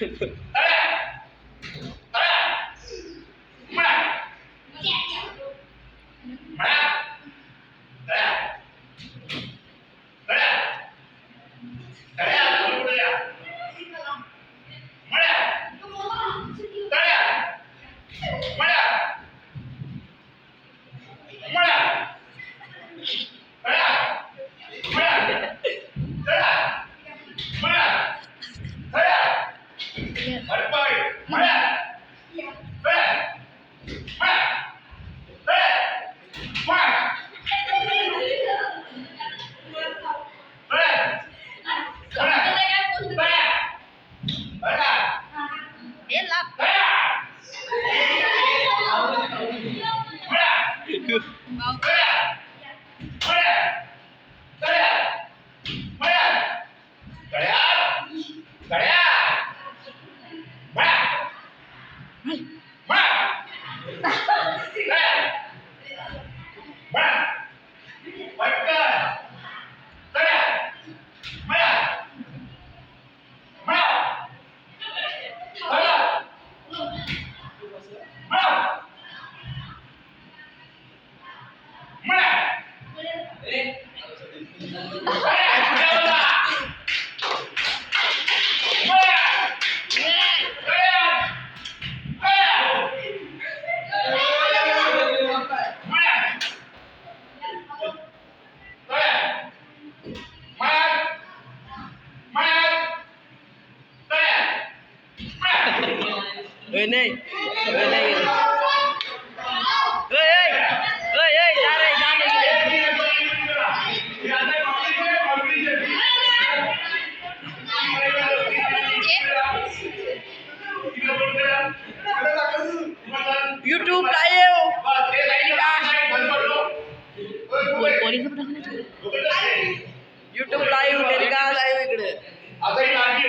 Yeah. 过来！过来！过来！过来！过来！过来！来！来！来！ए नहीं ए ए ए ए जा रे जा YouTube live YouTube live telecast live इकडे। ही लाठी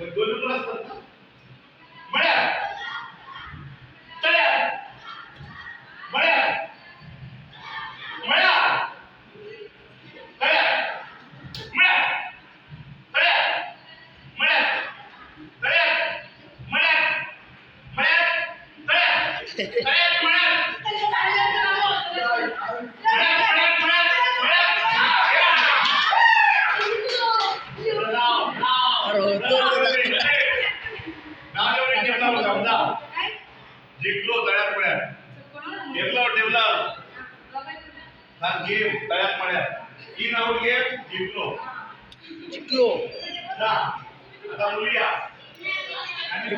पण दोन नंबर असतात ना? मळ्यात. तळ्यात. मळ्यात. मळ्यात. तळ्यात. मळ्यात. तळ्यात. मळ्यात. तळ्यात. मळ्यात. मळ्यात. टिकलो तळ्यात मळ्यात डेव्हलप डेव्हलप हा गेम तळ्यात मळ्यात इन आउट गेम जिंकलो. जिंकलो. आता मुलीया आणि